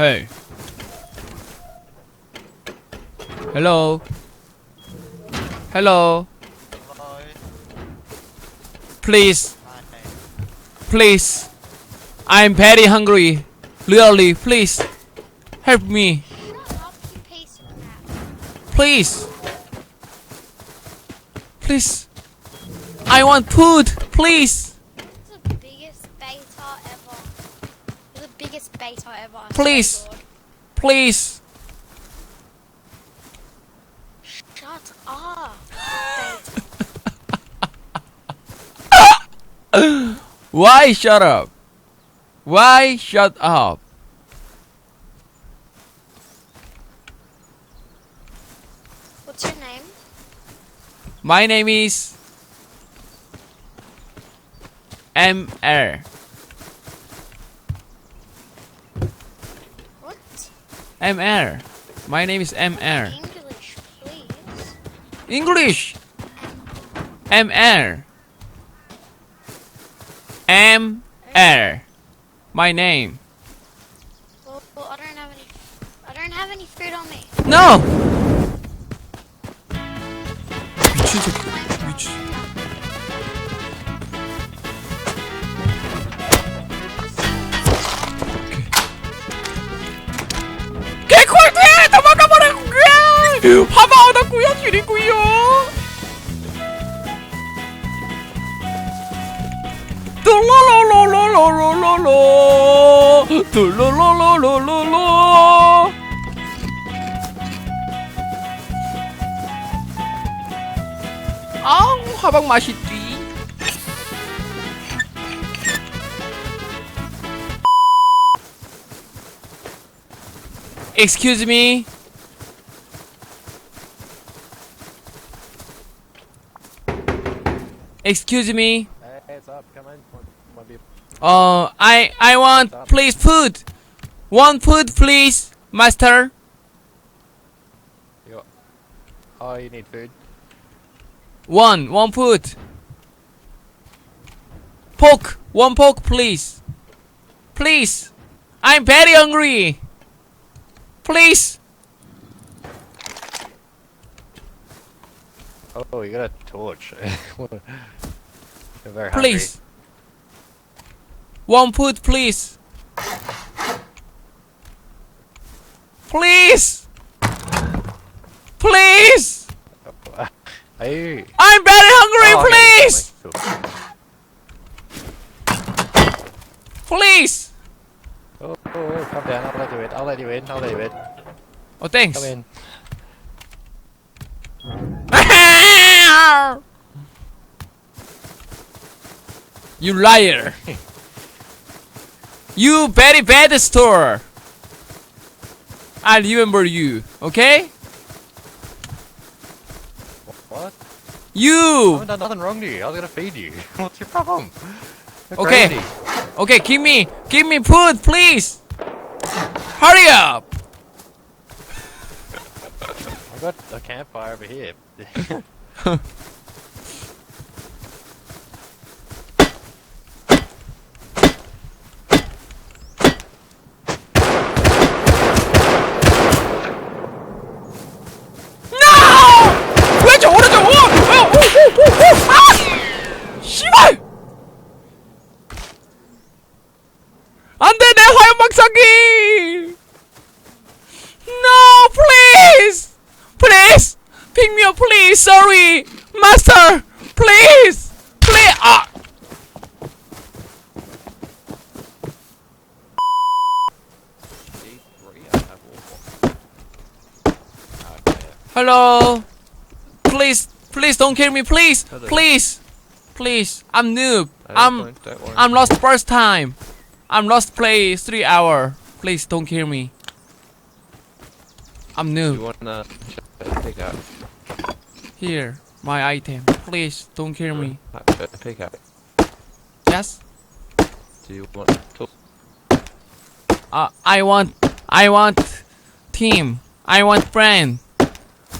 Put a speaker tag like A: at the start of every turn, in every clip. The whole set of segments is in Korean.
A: Hey. Hello. Hello. Please. Please. I'm very hungry. Really, please. Help me. Please. Please. I want food. Please.
B: This is the biggest beta ever. You're the biggest beta ever. I swear to
A: Please. Please.
B: Shut up.
A: Why shut up? Why shut up?
B: What's your name?
A: My name is ML.
B: What?
A: ML. My name is MR.
B: English, please.
A: English. ML. ML. My name.
B: Well, well, I don't have any. I don't have any food on me.
A: No. 줄이고요. 뚜로로로로로로로. 뚜로로로로로로. 아우 화박 맛있지. Excuse me Excuse me
C: Hey, what's up? Come in. Want, want to
A: Uh I I want please food One food please master
C: you? Oh, you need food.
A: One one food Pork one pork please Please I'm very hungry Please
C: Oh, you got a torch. You're very
A: Please. One food, please. Please. Please.
C: hungry. Are you?
A: I'm very hungry,
C: Oh,
A: please. Please.
C: Oh, oh, oh, calm down. I'll let you in. I'll let you in. I'll let you in.
A: Oh, thanks.
C: Come in.
A: you liar. you very bad store. I remember you, okay?
C: What?
A: You!
C: I haven't done nothing wrong to you. I was gonna feed you. What's your problem? You're
A: Okay.
C: crazy.
A: Okay, give me, give me food, please. Hurry up.
C: I got a campfire over here.
A: please, please. 아, hello, please, please don't kill me, please, please, please. I'm noob. I'm
C: don't, don't worry.
A: I'm lost first time. I'm lost play three hour. Please don't kill me. I'm
C: You wanna up?
A: Here, my item. Please don't kill me.
C: Pick up.
A: Yes.
C: Do you want to?
A: Uh, I want. I want team. I want friend.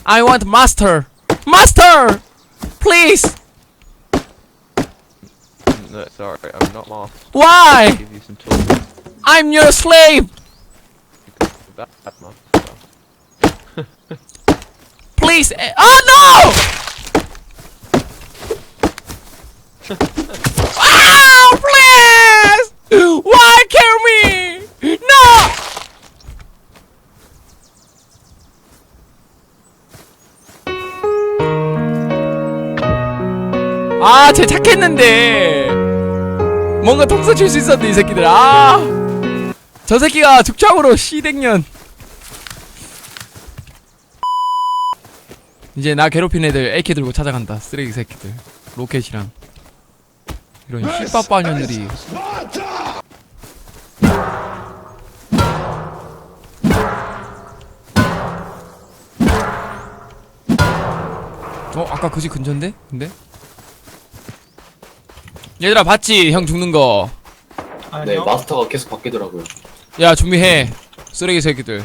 A: I want master. Master. Please.
C: No, sorry, I'm not lost.
A: Why?
C: Give you some tools.
A: I'm your slave. Please. eh, Oh no! Oh please! 아, 쟤 착했는데. 뭔가 통수 칠수 있었는데 이 새끼들. 아. 저 새끼가 죽창으로 시댕년. 이제 나 괴롭힌 애들 AK 들고 찾아간다 쓰레기 새끼들 로켓이랑 이런 씨빠빠년들이 어 아까 그지 근처인데? 근데? 얘들아 봤지 형 죽는 거야
D: 네, 마스터가 계속 바뀌더라고요.
A: 준비해 쓰레기 새끼들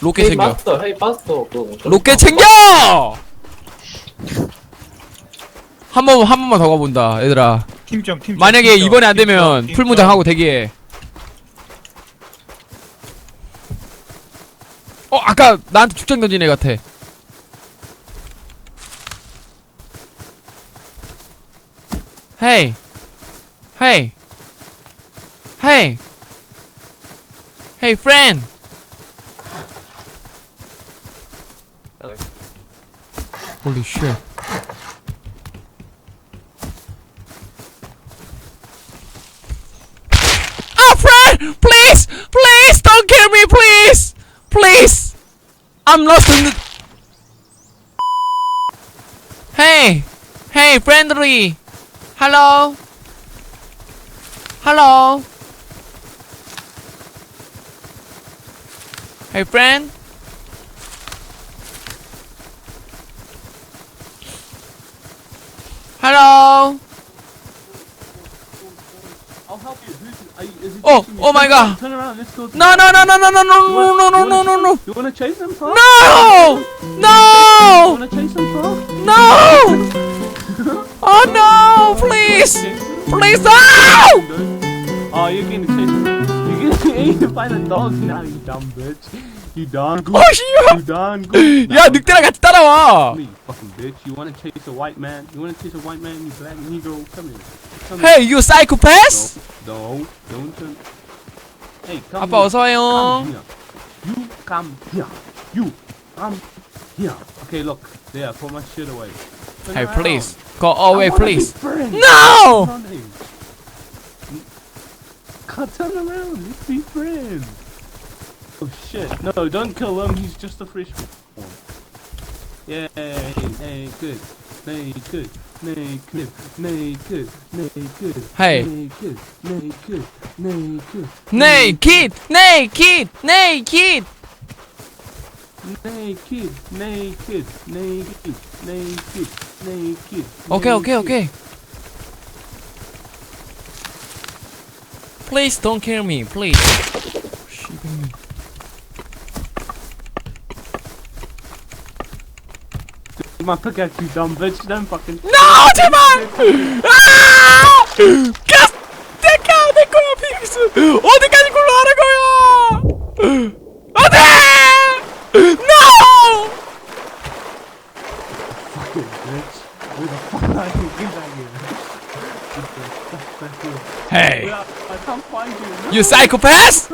A: 로켓
D: 헤이
A: 챙겨
D: 마스터, 헤이 마스터. 그거
A: 로켓 챙겨! 한 번, 한 번만 더 가본다, 얘들아.
E: 팀점 팀점
A: 만약에
E: 팀점,
A: 이번에 안 되면
E: 팀점.
A: 풀무장 하고 대기해. 어, 아까 나한테 축장 던진 애 같아. 헤이. 헤이. 헤이. 헤이, shit. Ah, friend! Please! Please! Don't kill me, please! Please! I'm lost in the... Hey! Hey, friendly! Hello? Hello? Hey, friend? Hello?
F: I'll help you. Who's, are you, is it
A: Oh, oh my God.
F: Turn around. Let's go.
A: No, no, no, no, no, no, no, no, no, no, no, no, no.
F: You wanna chase him, bro?
A: No!
F: You
A: No!
F: wanna chase him, bro?
A: No! Oh no! Please! Please! No!
F: Oh, you're gonna chase him. You're gonna gonna find the dogs now, you dumb bitch. You done good.
A: 어, 씨발!
F: You done good.
A: 야, 늑대랑 같이 따라와!
F: Come here, you fucking bitch. You wanna chase a white man? You wanna chase a white man? You black negro? Come here. Come here.
A: Hey, you psychopath!
F: No, don't turn. Hey, come
A: 아빠
F: here.
A: 어서와요.
F: Come here. You come here. You come here. Okay, look. There, put my shit away. Turn
A: Hey,
F: around.
A: please. Go
F: I
A: away,
F: wanna be
A: please.
F: friends.
A: No!
F: Running. Can't turn around. Let's be friends. Oh shit, no, don't kill him, he's just a freshman. Yay, hey, good, nay, good, nay, good, nay, good, nay, good.
A: Hey!
F: Naked, naked, naked.
A: Naked, naked, naked!
F: Naked, naked, naked, naked, naked.
A: Okay, okay, okay. Please don't kill me, please. Shooting me.
F: My pickaxe, you dumb bitch. Don't fucking.
A: No, Timon! Ah! Caraca, tem como pix! Onde oh, que a gente colora, Goiô? Onde? Ah! No!
F: Fucking bitch. Who the fuck are you? Give that here.
A: Hey!
F: I can't find you.
A: You psychopath!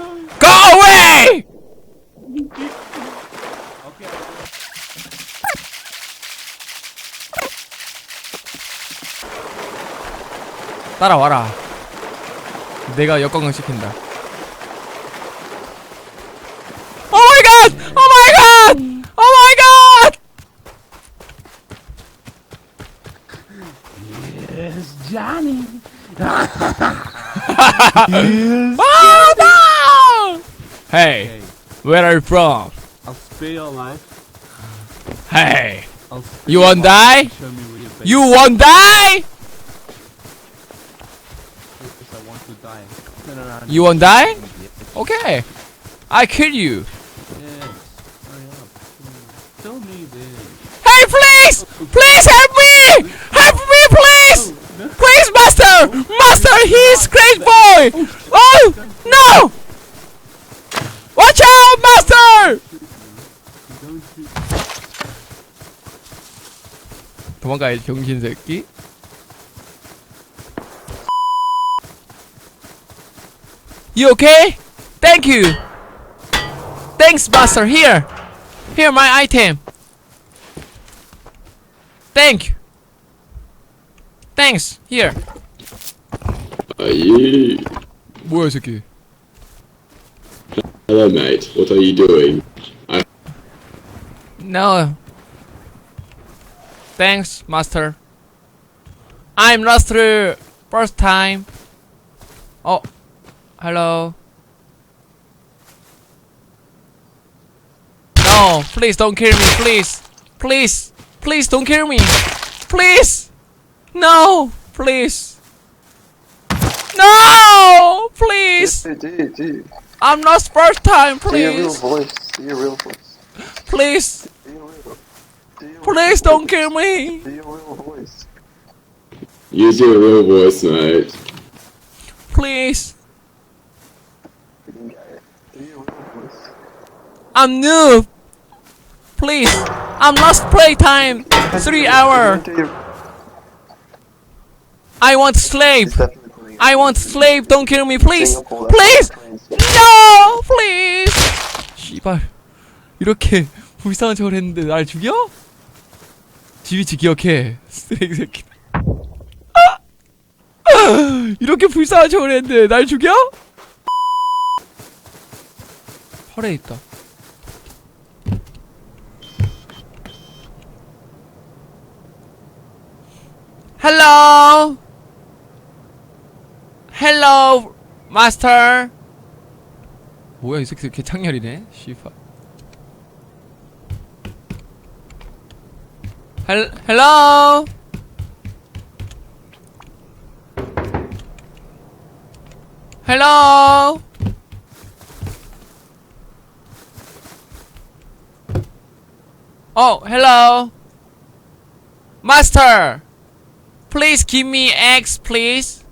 A: 따라와라. 내가 역광을 시킨다. 오 마이 갓! 오 마이 갓! 오 마이 갓!
F: Yes, Johnny.
A: Oh no! Hey, where are you from?
F: I'll spare your life.
A: Hey, You won't die? You won't die? You won't die? Okay. I kill you. Hey, please! Please help me! Help me, please! Please, master! Master, he's great boy! Oh, no! Watch out, master! 도망가야지, 병신 새끼. You okay? Thank you! Thanks, Buster! Here! Here, my item! Thank you! Thanks! Here!
E: Aye.
A: Where's the key?
E: Hello, mate. What are you doing?
A: I no. Thanks, master. I'm lost through first time. Oh hello. No, please don't kill me, please. Please, please don't kill me. Please. No, please. No, please. I'm not first time, please.
G: Do your real
A: please.
G: voice. Do your real voice.
A: Please,
G: Do your real. Do your
A: please don't kill me.
G: Do your real voice.
E: Use your real voice, mate.
A: Please. I'm noob. Please. I'm lost playtime. Three hour. I want slave. I want slave. Don't kill me, please. Please. No, please. 씨발. 이렇게 불쌍한 척을 했는데 날 죽여? 지위치 기억해. 쓰레기 새끼. 이렇게 불쌍한 척을 했는데 날 죽여? 펄에 있다. Hello. Hello, master. 뭐야 이 새끼 개창렬이네. 씨발. 헬 헬로. 헬로. Oh, hello. Master. Please give me eggs, please.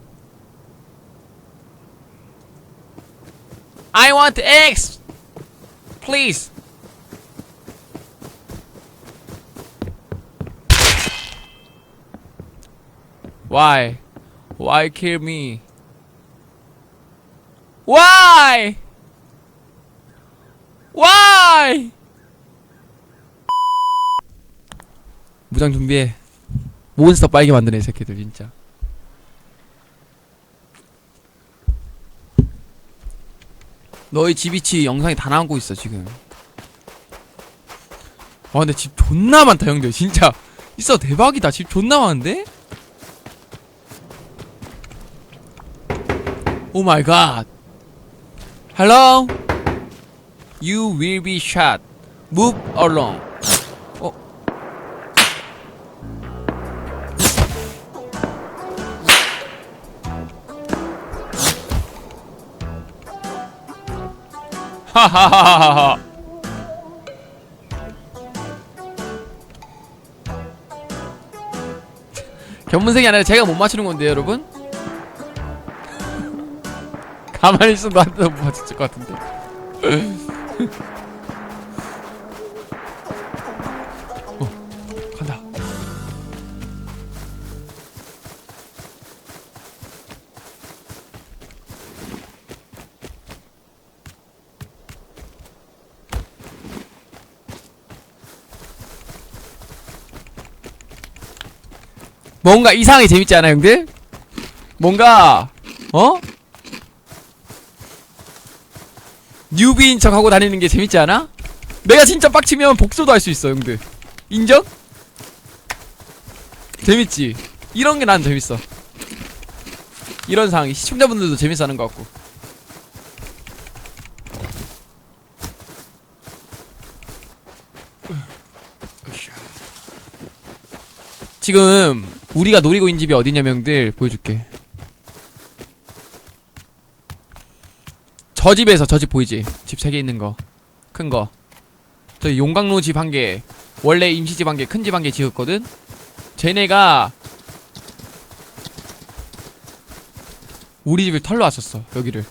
A: I want eggs. Please. Why? Why kill me? Why? Why? 무장 준비해. 몬스터 빨게 만드네 이 새끼들 진짜. 너희 집이치 영상이 다 나오고 있어 지금. 와 근데 집 존나 많다 형들 진짜 있어 대박이다 집 존나 많은데? 오 마이 갓. Hello? You will be shot. Move along. 하하하하하. 견문색이 아니라 제가 못 맞추는 건데 여러분? 가만히 있어도 한테도 못 맞췄을 것 같은데. 뭔가 이상하게 재밌지 않아 형들? 뭔가 어? 뉴비인 척 하고 다니는 게 재밌지 않아? 내가 진짜 빡치면 복수도 할 수 있어 형들 인정? 재밌지? 이런 게 난 재밌어 이런 상황이 시청자분들도 재밌어 하는 것 같고 지금 우리가 노리고 있는 집이 어디냐면 형들 보여줄게 저 집에서 저 집 보이지? 집 세 개 있는 거. 큰 거. 저 용광로 집 한 개. 원래 임시 집 한 개, 큰 집 한 개 지었거든? 쟤네가 우리 집을 털러 왔었어, 여기를.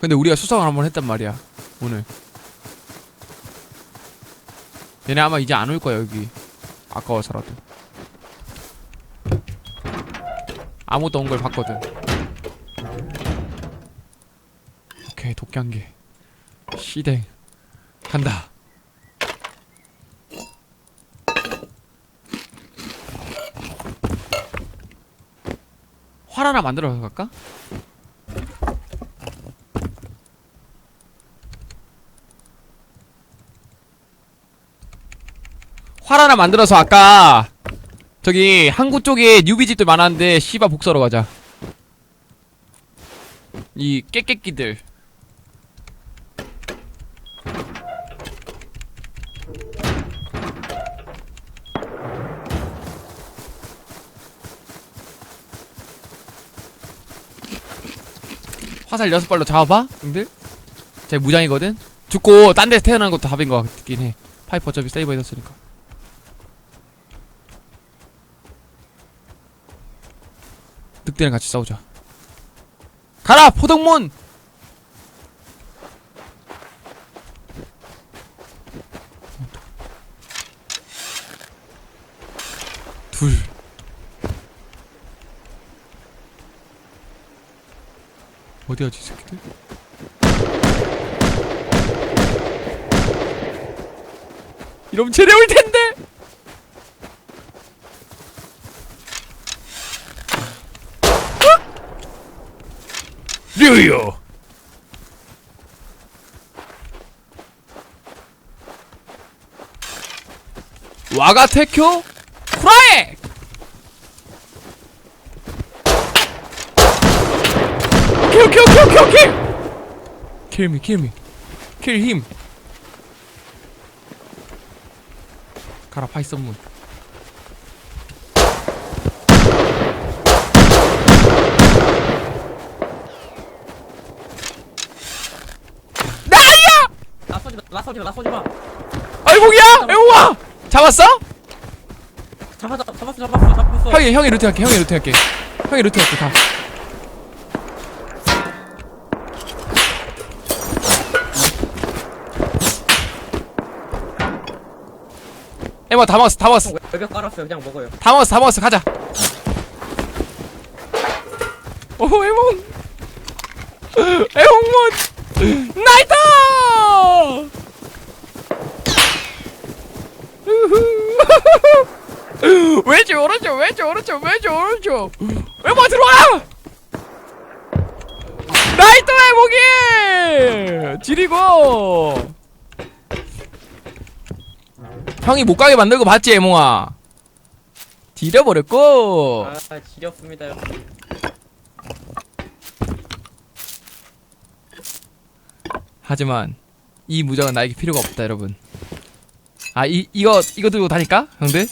A: 근데 우리가 수성을 한번 했단 말이야, 오늘. 얘네 아마 이제 안 올 거야, 여기. 아까워서라도. 아무도 온 걸 봤거든. 오케이 도끼한개 시댕. 간다. 활 하나 만들어서 갈까? 활 하나 만들어서 아까 저기 항구 쪽에 뉴비집들 많았는데 씨바 복서러 가자. 이 깨깨끼들. 화살 여섯 발로 잡아봐 형들. 제 무장이거든. 죽고 딴 데서 태어나는 것도 답인 것 같긴 해. 파이프 어차피 세이브 해뒀으니까 늑대랑 같이 싸우자. 가라 포동문 둘. 어디 가지 이 새끼들? 이러면 쟤네 올 텐데 류유 와가테쿄 오케이 오케이 킬미 킬미. 킬힘. 가라 파이썬문 나야
H: 나 쏘지 마, 나 쏘지 마, 나 쏘지 마.
A: 아이고야 애호와! 잡았어?
H: 잡았어, 잡았어, 잡았어, 잡았어.
A: 형이 형이 루트 할게 형이 루트 할게. 형이 루트 할게 가 에마 다 먹었어 다 먹었어.
H: 외벽 깔았어요, 그냥 먹어요.
A: 다 먹었어 다 먹었어. 가자. 오 에몽 에몽몬 나이다 왼쪽 오른쪽 왼쪽 오른쪽 왼쪽 오른쪽. 에몽 들어와? 나이다 에몽이! 지리고. 형이 못 가게 만들고 봤지 에몽아? 디뎌버렸고.
H: 아, 지렸습니다.
A: 하지만 이 무장은 나에게 필요가 없다 여러분. 아 이 이거 이거 들고 다닐까 형들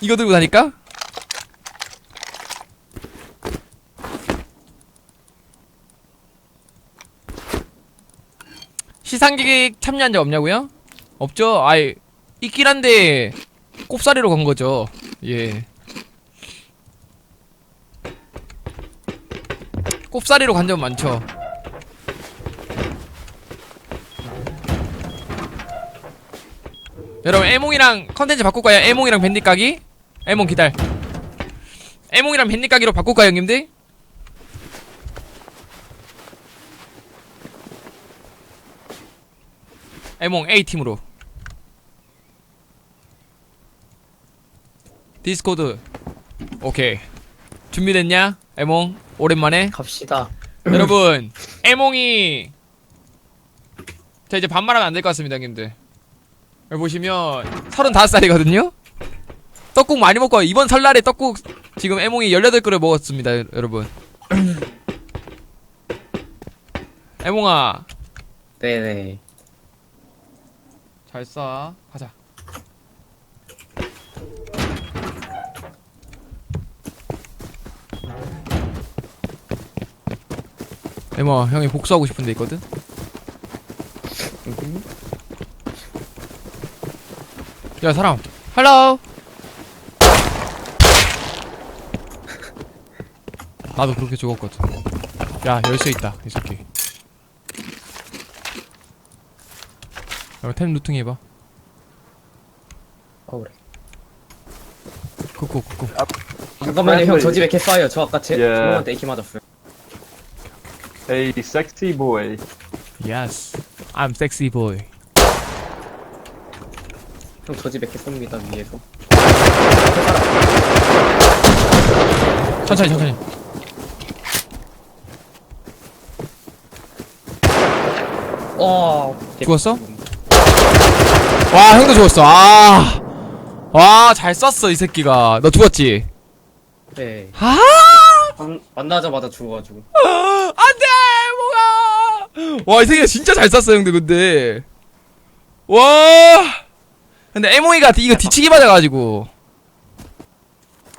A: 이거 들고 다닐까? 시상객 참여한 적 없냐고요? 없죠? 아이 있긴 한데 꼽사리로 간 거죠. 예. 꼽사리로 간 적 많죠. 여러분 에몽이랑 컨텐츠 바꿀까요? 에몽이랑 밴딧 까기? 에몽 기다려. 에몽이랑 밴딧 까기로 바꿀까요 형님들? 에몽 A팀으로. 디스코드. 오케이. 준비됐냐? 에몽? 오랜만에?
D: 갑시다.
A: 여러분 에몽이 자 이제 반말하면 안 될 것 같습니다 형님들. 여기 보시면 35살이거든요 떡국 많이 먹고. 이번 설날에 떡국 지금 에몽이 18그릇 먹었습니다 여- 여러분 에몽아
D: 네네.
A: 잘 쏴. 가자. 에모 형이 복수하고 싶은 데 있거든? 야 사람 헬로 나도 그렇게 죽었거든. 야 열쇠 있다 이 새끼. 그럼 템 루팅 해봐.
H: 어 그래.
A: 굿굿 굿굿 아,
H: 잠깐만요 아, 형저 그 집에 개 싸요 저 아까 제
I: 예.
H: 저한테 AK 맞았어요.
I: Hey, sexy boy.
A: Yes I'm sexy boy.
H: 형 저 집에 개 쏩니다 위에서.
A: 천천히 천천히.
H: 어.
A: 죽었어? 와 형도 죽었어. 아. 와잘 쐈어 이 새끼가. 너 죽었지?
H: 네.
A: 아.
H: 방, 만나자마자 죽어가지고.
A: 아, 안돼 뭐가. 와이 새끼 진짜 잘 쐈어 형들 근데. 와. 근데 에모이가 이거 뒤치기 맞아가지고.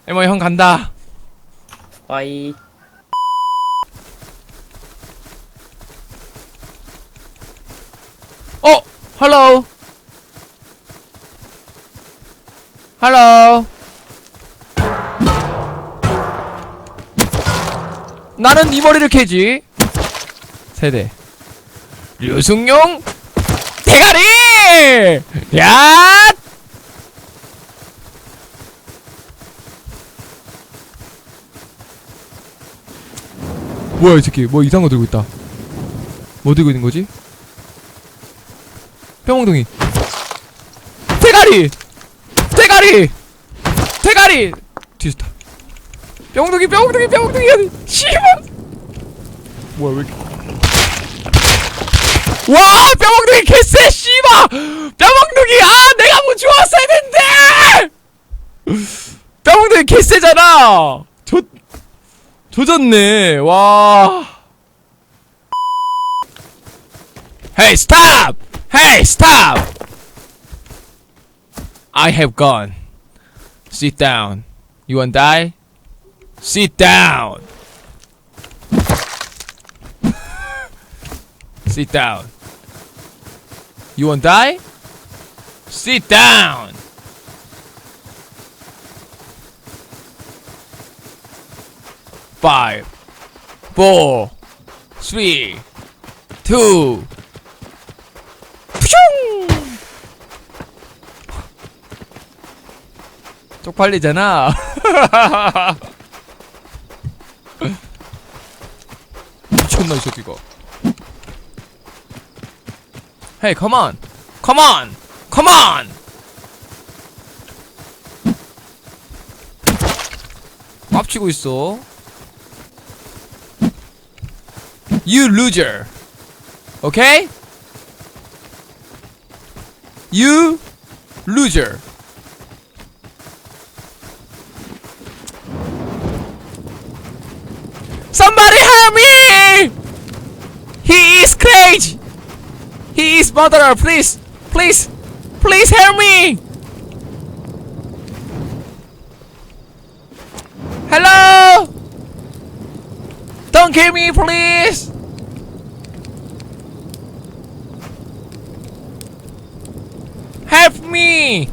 A: 에모이 형 간다.
H: 빠이.
A: 헬로우 헬로우 나는 네 머리를 캐지. 세대. 류승용 대가리! 야! 뭐야 이 새끼. 뭐 이상한 거 들고 있다. 뭐 들고 있는 거지? 병홍둥이. 대가리! 대가리! 대가리! 뒤졌다. 병홍둥이 병홍둥이 병홍둥이! 씨발! 뭐야 왜 이렇게 와 뼈먹둥이 개쎄 씨바 뼈먹둥이 아 내가 뭐 좋았어야 했는데! 뼈먹둥이 개쎄잖아! 조 조졌네. 와. 헤이 스탑! Hey, stop! I have gone. Sit down. You wanna die? Sit down! Sit down. You wanna die? Sit down! Five, four, three, two, 퓨슝! 쪽팔리잖아. 미쳤나 이 새끼가. Hey, come on, come on, come on. 깝치고 있어. You loser. Okay? You loser. Somebody help me! He is crazy. He is murderer. Please, please, please help me. Hello? Don't kill me, please. Help me!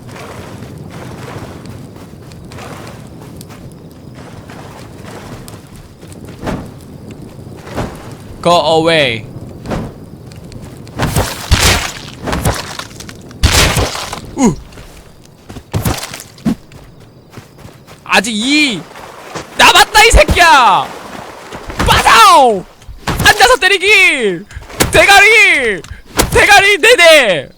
A: Go away. 우. 아직 이 남았다 이 새끼야. 빠져! 앉아서 때리기. 대가리. 대가리 네네.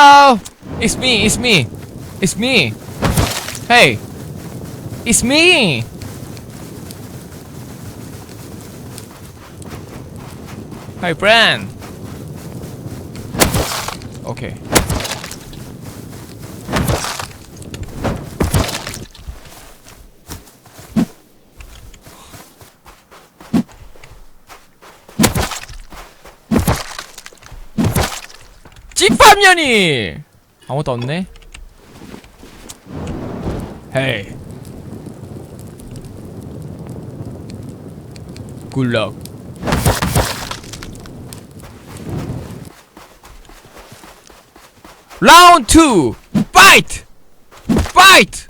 A: Hello! It's me, it's me. It's me. Hey. It's me! Hi, Brand. Okay. 3년이. 아무것도 없네. 헤이. 굿럭 라운드 2 파이트 파이트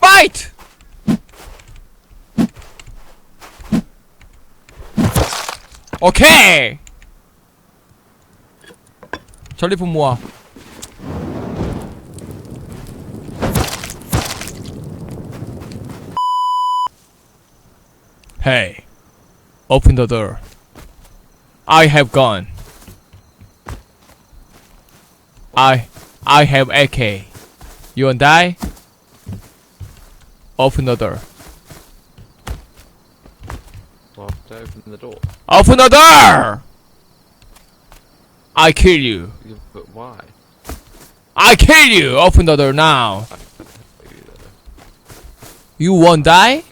A: 파이트 오케이 전리품 모아 Hey Open the door I have gone I I have AK You want die? Open the door
C: Well, I have to open the door.
A: Open the door! I kill you
C: You- But why?
A: I kill you! Open the door now You won't die?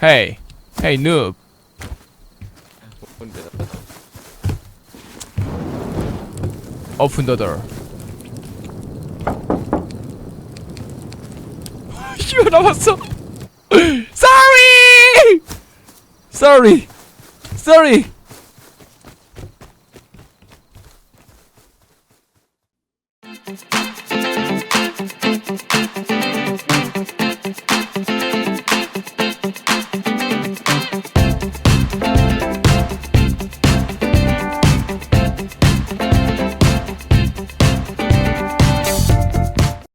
A: Hey, hey noob.
C: Wouldn't be that.
A: Open the door. 씨발 나왔어. Sorry. Sorry. Sorry.